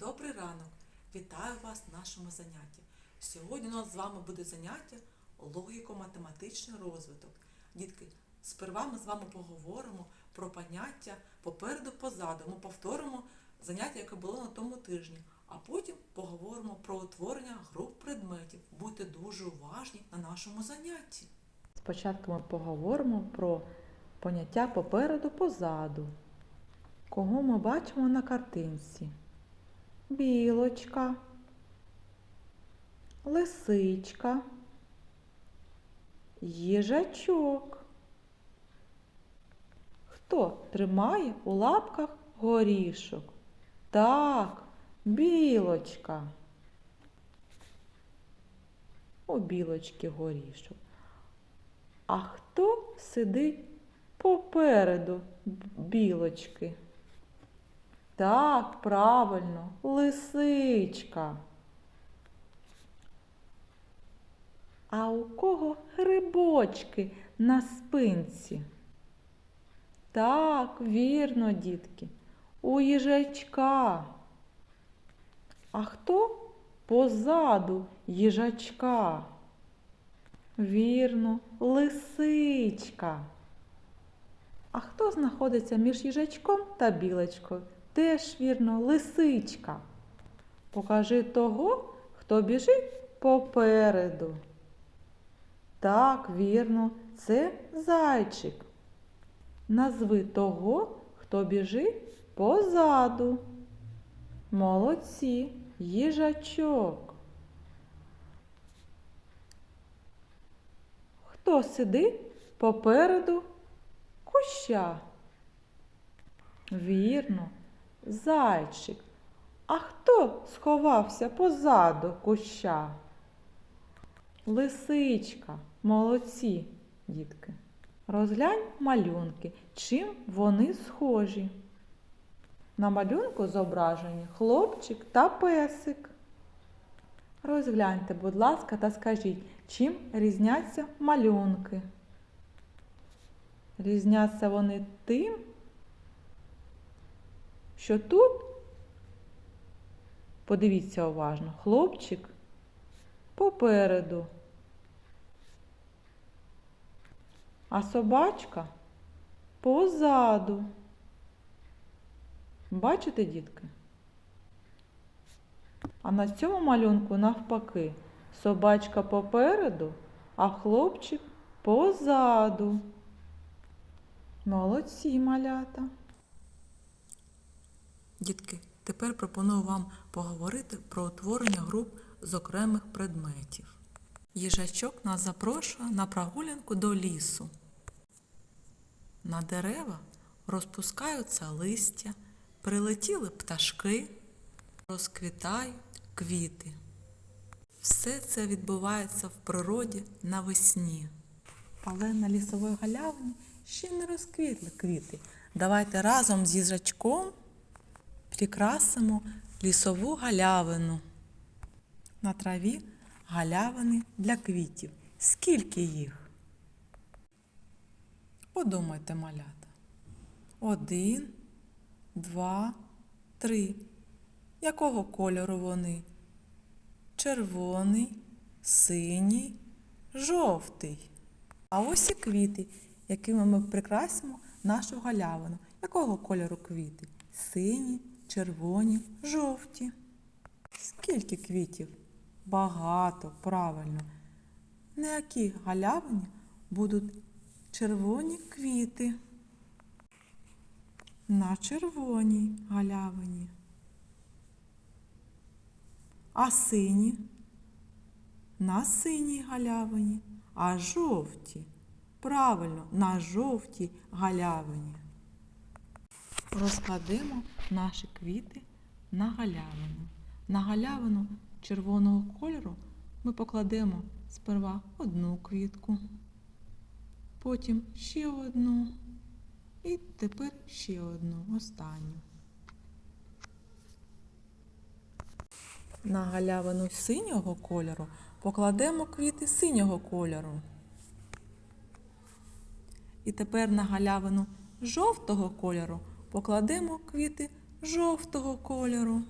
Добрий ранок! Вітаю вас на нашому занятті. Сьогодні у нас з вами буде заняття логіко-математичний розвиток. Дітки, сперва ми з вами поговоримо про поняття попереду позаду. Ми повторимо заняття, яке було на тому тижні, а потім поговоримо про утворення груп предметів. Будьте дуже уважні на нашому занятті. Спочатку ми поговоримо про поняття попереду позаду. Кого ми бачимо на картинці? Білочка, лисичка, їжачок. Хто тримає у лапках горішок? Так, білочка. У білочки горішок. А хто сидить попереду білочки? Так, правильно, лисичка. А у кого грибочки на спинці? Так, вірно, дітки, у їжачка. А хто позаду їжачка? Вірно, лисичка. А хто знаходиться між їжачком та білочкою? Теж вірно, лисичка. Покажи того, хто біжить попереду. Так, вірно, це зайчик. Назви того, хто біжить позаду. Молодці, їжачок. Хто сидить попереду куща? Вірно, зайчик. А хто сховався позаду куща? Лисичка. Молодці, дітки. Розглянь малюнки, чим вони схожі. На малюнку зображені хлопчик та песик. Розгляньте, будь ласка, та скажіть, чим різняться малюнки. Різняться вони тим, що тут, подивіться уважно, хлопчик попереду, а собачка позаду. Бачите, дітки? А на цьому малюнку навпаки собачка попереду, а хлопчик позаду. Молодці малята. Дітки, тепер пропоную вам поговорити про утворення груп з окремих предметів. Їжачок нас запрошує на прогулянку до лісу. На дерева розпускаються листя, прилетіли пташки, розквітають квіти. Все це відбувається в природі навесні. Але на лісовій галявині ще не розквітли квіти. Давайте разом з їжачком прикрасимо лісову галявину. На траві галявини для квітів. Скільки їх? Подумайте, малята. Один, два, три. Якого кольору вони? Червоний, синій, жовтий. А ось і квіти, якими ми прикрасимо нашу галявину. Якого кольору квіти? Сині, червоні, жовті. Скільки квітів? Багато, правильно. На якій галявині будуть червоні квіти? На червоній галявині. А сині? На синій галявині. А жовті? Правильно, на жовтій галявині. Розкладемо наші квіти на галявину. На галявину червоного кольору ми покладемо сперва одну квітку, потім ще одну і тепер ще одну, останню. На галявину синього кольору покладемо квіти синього кольору. І тепер на галявину жовтого кольору покладемо квіти жовтого кольору.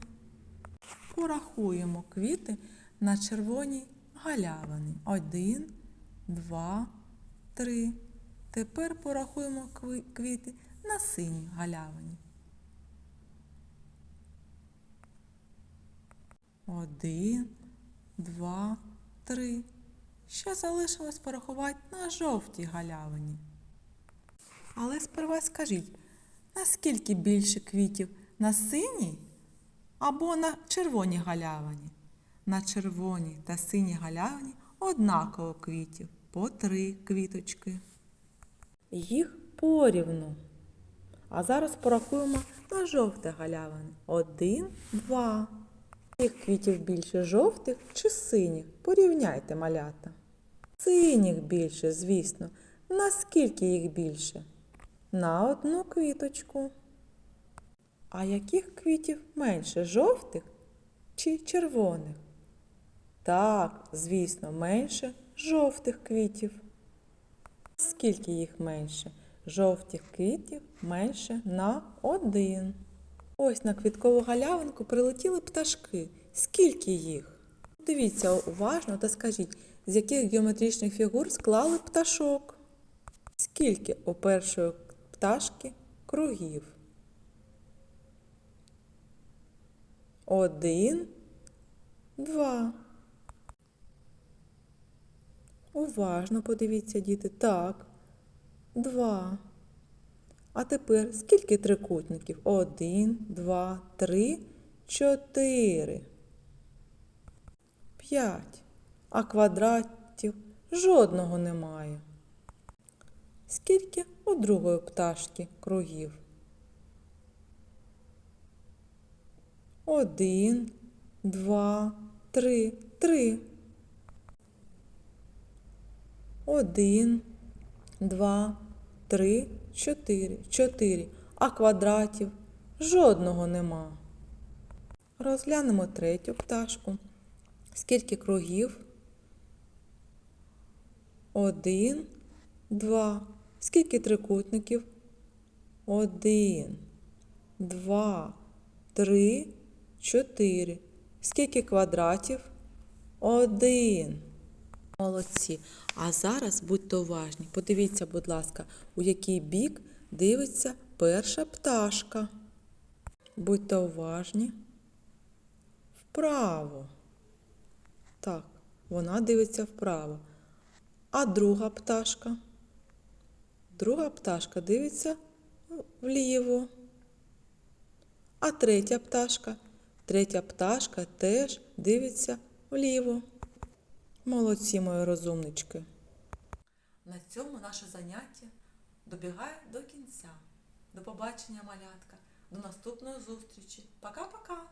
порахуємо квіти на червоній галявині. Один, два, три. Тепер порахуємо квіти на синій галявині. Один, два, три. Ще залишилось порахувати на жовтій галявині. Але сперва скажіть, наскільки більше квітів на синій або на червоній галявині? На червоній та синій галявині однаково квітів, по три квіточки. Їх порівну. А зараз порахуємо на жовте галявини. Один, два. Їх квітів більше жовтих чи синіх? Порівняйте малята. Синіх більше, звісно. Наскільки їх більше? На одну квіточку. А яких квітів менше жовтих чи червоних? Так, звісно, менше жовтих квітів. Скільки їх менше? Жовтих квітів менше на один. Ось на квіткову галявинку прилетіли пташки. Скільки їх? Дивіться уважно та скажіть, з яких геометричних фігур склали пташок? Скільки у першої пташки кругів? Один, два. Уважно подивіться, діти. Так. Два. А тепер скільки трикутників? Один, два, три, чотири. П'ять. А квадратів жодного немає. Скільки у другої пташки кругів? Один, два, три, три. Один, два, три, чотири. Чотири. А квадратів жодного нема. Розглянемо третю пташку. Скільки кругів? Один, два. Скільки трикутників? Один, два, три, чотири. Скільки квадратів? Один. Молодці. А зараз будьте уважні. Подивіться, будь ласка, у який бік дивиться перша пташка. Будьте уважні. Вправо. Так, вона дивиться вправо. А друга пташка? Друга пташка дивиться вліво. А третя пташка? Третя пташка теж дивиться вліво. Молодці, мої розумнички. На цьому наше заняття добігає до кінця. До побачення, малятка. До наступної зустрічі. Пока-пока!